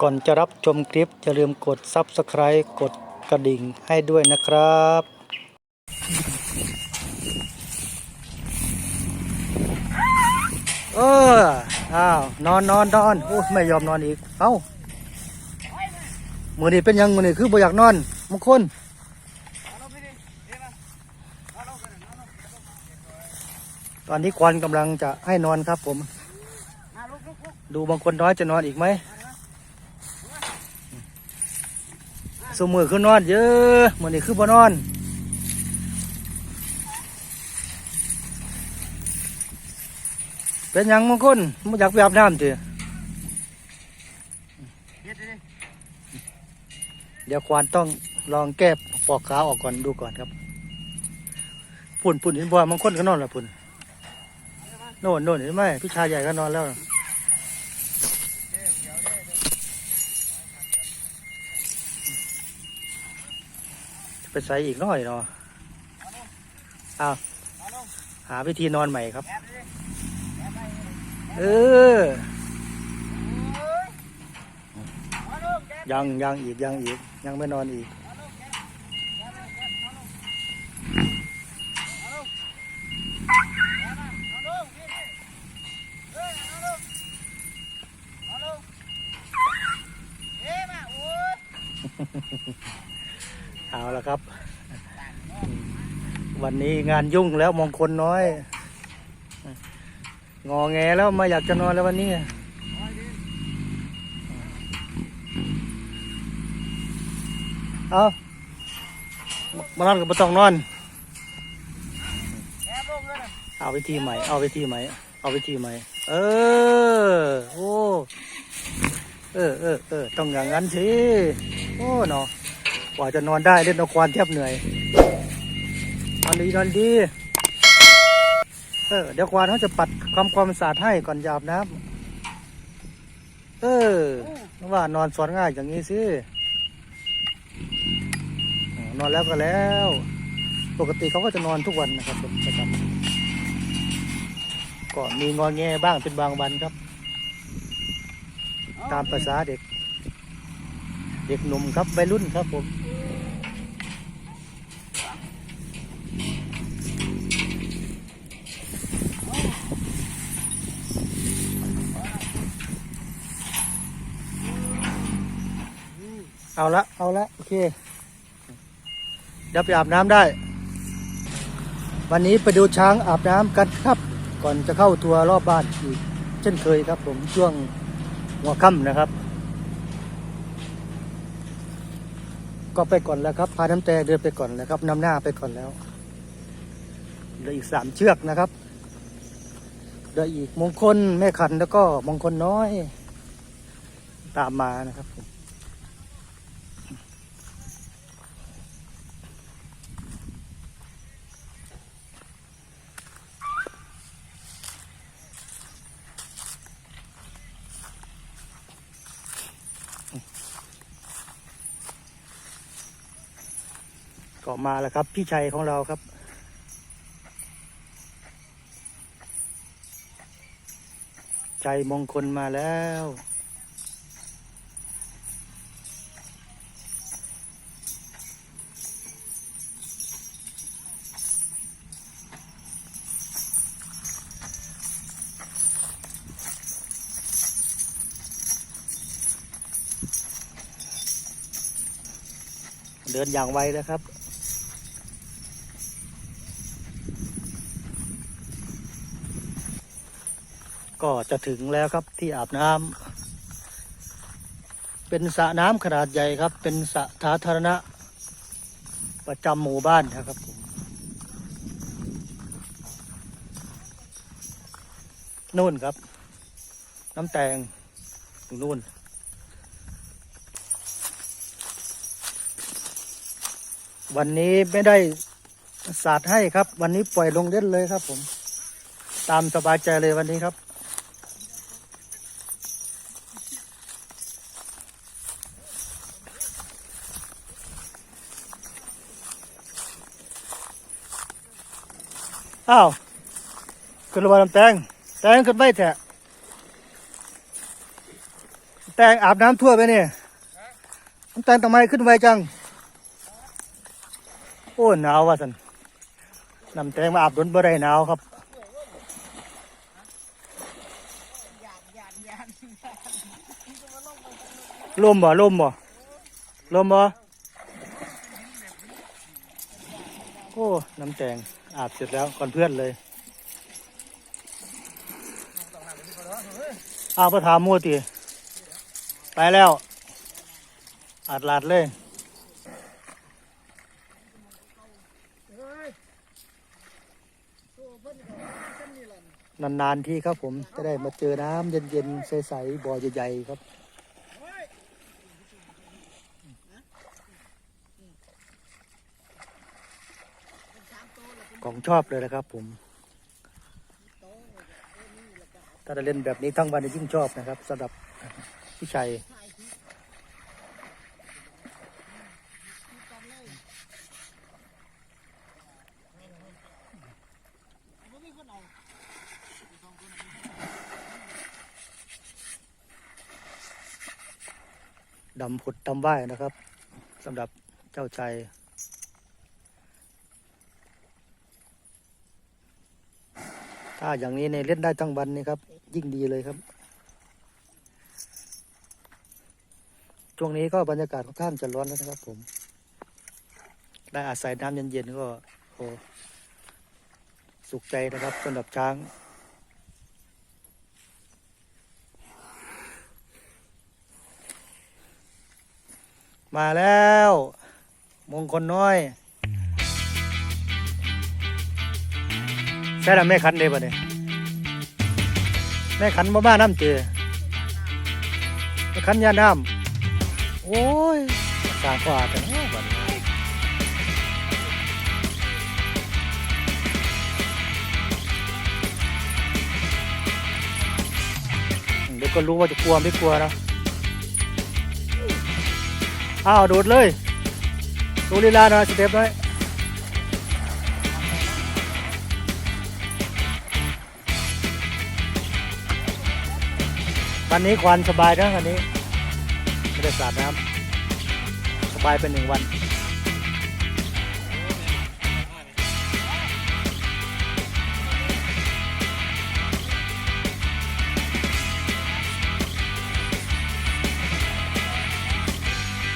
ก่อนจะรับชมคลิปอย่าลืมกด Subscribe กดกระดิ่งให้ด้วยนะครับ เออ อ้าว นอนนอนนอนโอ้ไม่ยอมนอนอีก เอ้ามือนี้เป็นยังมือนี้คือบ่อยากนอนมงคลตอนนี้ควันกำลังจะให้นอนครับผม ดูบางคนน้อยจะนอนอีกไหม สมือคือนอนเยอะมือนี้คือบ่นอนเป็นยังบางคนไม่อยากไปอาบน้ำจีเดี๋ยวควานต้องลองแก้ปอกขาออกก่อนดูก่อนครับปุ่นปุ่นเห็นบ่บางคนก็นอนล้วปุ่นโน่นโน่นเห็นไหมพี่ชายใหญ่ก็นอนแล้ว ไปใส่อีกหน้อยเนาะเอาหาวิธีนอนใหม่ครับ เออ ยังยังอีกยังอีก ยังไม่นอนอีก เอา ละครับ วันนี้งานยุ่งแล้วมองคนน้อย งอแงแล้วไมาอยากจะนอนแล้ววันนี้เอามานอนกับไม่ต้องนอน เอาวิธีใหม่ เอาวิธีใหม่ เอาวิธีใหม่ เออ โอ้ เออเออเออต้องอย่างนั้นสิ โอ้เนาะ กว่าจะนอนได้เล่นเอาควานแทบเหนื่อยนอนดีนอนดี เออเดี๋ยวควานเขาจะปัดความความสะอาดให้ก่อนหยาบน้ำเออว่านอนสอนง่ายอย่างนี้สินอนแล้วก็แล้ว ปกติเขาก็จะนอนทุกวันนะครับเป็นประจำก็มีงอแงบ้างเป็นบางวันครับ ตามภาษาเด็ก เด็กหนุ่มครับวัยรุ่นครับผม เอาละ เอาละ โอเคเดี๋ยวไปอาบน้ำได้ วันนี้ไปดูช้างอาบน้ำกันครับ ก่อนจะเข้าทัวร์รอบบ้านอีก เช่นเคยครับ ผมช่วงหัวค่ำนะครับ ก็ไปก่อนแล้วครับ พาน้ำแตเดินไปก่อนแล้วครับนำหน้าไปก่อนแล้วเหลืออีกสามเชือกนะครับเหลืออีกมงคลแม่ขันแล้วก็มงคลน้อย ตามมานะครับผม ก็มาแล้วครับ พี่ชัยของเราครับ ใจมงคลมาแล้วเดินอย่างไวนะครับ ก็จะถึงแล้วครับที่อาบน้ำเป็นสระน้ำขนาดใหญ่ครับ เป็นสระสาธารณะ ประจำหมู่บ้านนะครับผมนู่นครับ น้ำแตงอยู่นู่นวันนี้ไม่ได้สาดให้ครับ วันนี้ปล่อยลงเล่นเลยครับผม ตามสบายใจเลยวันนี้ครับ อ้าวขึ้นระบาดน้ำแตงแตงขึ้นไปแทะแตงอาบน้ำทั่วไปเนี่ยน้ำแตงทำไมขึ้นไวจัง โอ้หนาวว่ะสันน้ำแตงมาอาบโดนบ่ได้หนาวครับลมบ่ลมบ่ลมบ่ โอ้ น้ำแตงอาบเสร็จแล้วก่อนเพื่อนเลยอาประถามมัวตีไปแล้วอาดลาดเลยนานๆที่ครับผมจะได้มาเจอน้ำเย็นๆใสๆบ่อใหญ่ๆครับ ของชอบเลยนะครับ ผมถ้าจะเล่นแบบนี้ทั้งวันจะยิ่งชอบนะครับสำหรับพี่ชัยดำผุดดำว่ายนะครับสำหรับเจ้าชัย ถ้าอย่างนี้เนี่ยเล่นได้ทั้งวันนี่ครับ ยิ่งดีเลยครับ ช่วงนี้ก็บรรยากาศค่อนข้างจะร้อนแล้วนะครับ ผม ได้อาศัยน้ำเย็นๆก็โอ้สุขใจนะครับสำหรับช้างมาแล้ว มงคลน้อย ช่ละแม่ขันเด้ปะเนี่ยแม่ขันบ่มาน้ำเจแม่ขันยาน้ำโอ้ยสาก็อาจจะเนาะบัดนี้เดี๋ยวก็รู้ว่าจะกลัวไม่กลัวนะอ้าวโดดเลยดูลีลาหน่อยสเต็ปหน่อย วันนี้ควันสบายนะวันนี้ไม่ได้สาดน้ำสบายเป็นหนึ่งวัน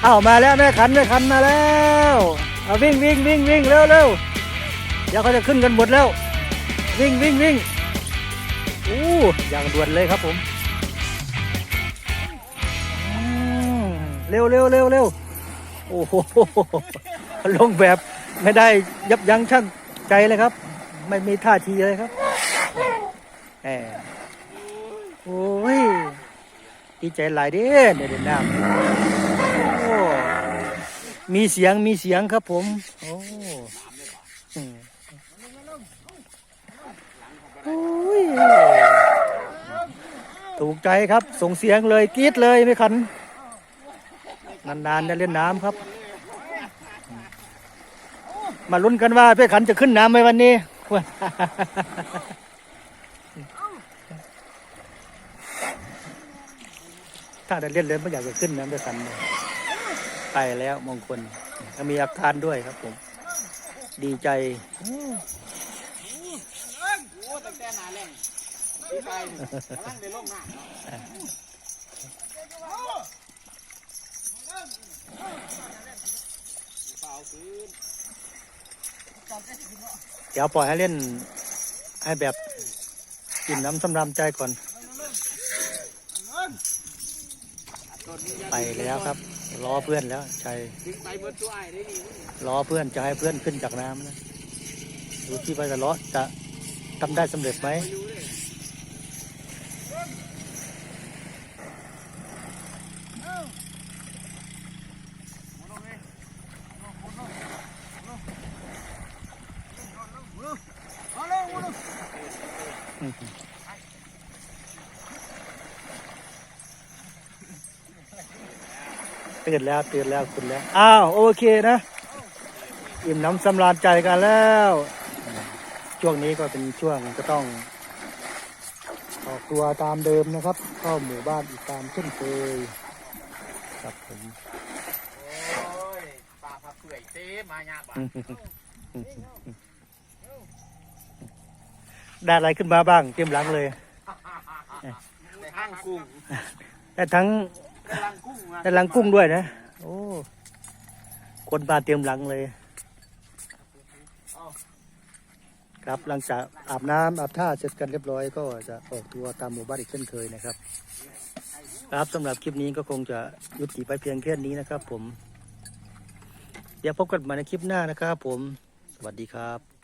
เอามาแล้วแม่ขันแม่ขันมาแล้วเอาวิ่งวิ่งวิ่งวิ่งเร็วเร็วเดี๋ยวเขาจะขึ้นกันหมดแล้ว วิ่งวิ่งวิ่งอู้อย่างด่วนเลยครับผม เร็วเร็วเร็วเร็วโอ้โหลงแบบไม่ได้ยับยั้งชั่งใจเลยครับ ไม่มีท่าทีเลยครับแหมโอ้ยดีใจหลายเด้เดี๋ยวเด่นน้ำโอ้มีเสียงมีเสียงครับผม โอ้โอ้ยถูกใจครับ ส่งเสียงเลยกรี๊ดเลยไม่คัน นานๆจะเล่นน้ำครับ มาลุ้นกันว่าเพื่อขันจะขึ้นน้ำไหมวันนี้ถ้าได้เล่นเลยไม่อยากจะขึ้นน้ำด้วยกันเลยไปแล้วมงคลก็มีอาการด้วยครับผม ดีใจโอ้ตั้งแต่หนาแรงพี่ชายนี่กำลังได้ลงน้ำเนา เดี๋ยวปล่อยให้เล่นให้แบบกินน้ำสำรำใจก่อน ไปแล้วครับรอเพื่อนแล้วชัยดึงไปเบิดตัวไอ้ได้นี่รอเพื่อนจะให้เพื่อนขึ้นจากน้ำนะดูที่ว่าจะล้อจะทำได้สำเร็จไหม ไปดูเลย ตื่นแล้วตื่นแล้วคุณแล้ว อ้าว โอเคนะ อิ่มน้ำสำราญใจกันแล้ว ช่วงนี้ก็เป็นช่วงก็ต้องขอตัวตามเดิมนะครับเข้าหมู่บ้านอีกตามเช่นเคยครับผมโอ้ยปลาผักเปื่อยเต้มาหยาบอะ ได้อะไรขึ้นมาบ้าง เตรียมหลังเลย ในห้างกุ้งได้ทั้งในรังกุ้งนะได้หลังกุ้งด้วยนะ โอ้คนมาเตรียมหลังเลย ครับหลังจากอาบน้ำอาบท่าเสร็จกันเรียบร้อยก็จะออกตัวตามหมู่บ้านอีกเช่นเคยนะครับ ครับสำหรับคลิปนี้ก็คงจะยุติไปเพียงแค่นี้นะครับ ผม เดี๋ยวพบกันใหม่ในคลิปหน้านะครับ ผม สวัสดีครับ